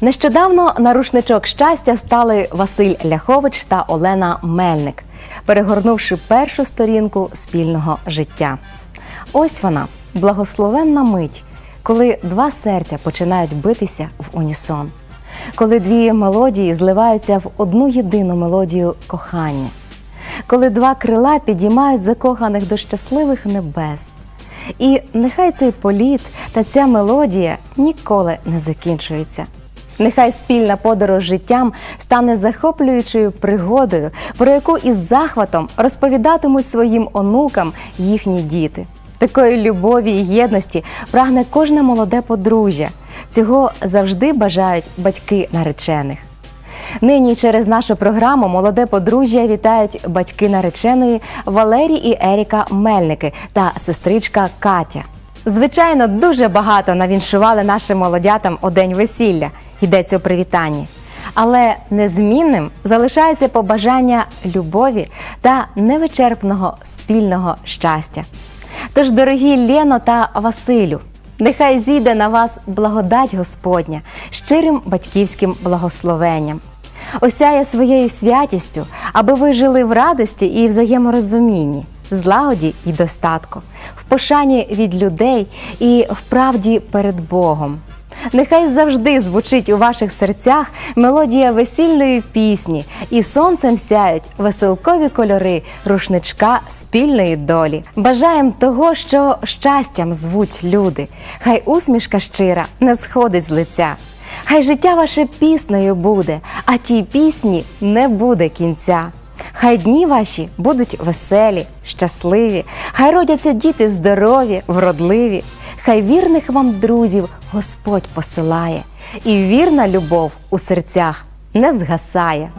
Нещодавно на рушничок щастя стали Василь Ляхович та Олена Мельник, перегорнувши першу сторінку спільного життя. Ось вона, благословенна мить, коли два серця починають битися в унісон, коли дві мелодії зливаються в одну єдину мелодію кохання, коли два крила підіймають закоханих до щасливих небес. І нехай цей політ та ця мелодія ніколи не закінчується. Нехай спільна подорож життям стане захоплюючою пригодою, про яку із захватом розповідатимуть своїм онукам їхні діти. Такої любові і єдності прагне кожне молоде подружжя. Цього завжди бажають батьки наречених. Нині через нашу програму молоде подружжя вітають батьки нареченої Валерій і Еріка Мельники та сестричка Катя. Звичайно, дуже багато навіншували нашим молодятам у день весілля. Йдеться у привітанні. Але незмінним залишається побажання любові та невичерпного спільного щастя. Тож, дорогі Лєно та Василю, нехай зійде на вас благодать Господня, щирим батьківським благословенням. Осяє своєю святістю, аби ви жили в радості і взаєморозумінні, злагоді і достатку, в пошані від людей і в правді перед Богом. Нехай завжди звучить у ваших серцях мелодія весільної пісні, і сонцем сяють веселкові кольори рушничка спільної долі. Бажаєм того, що щастям звуть люди. Хай усмішка щира не сходить з лиця. Хай життя ваше піснею буде, а тій пісні не буде кінця. Хай дні ваші будуть веселі, щасливі, хай родяться діти здорові, вродливі, хай вірних вам друзів Господь посилає, і вірна любов у серцях не згасає.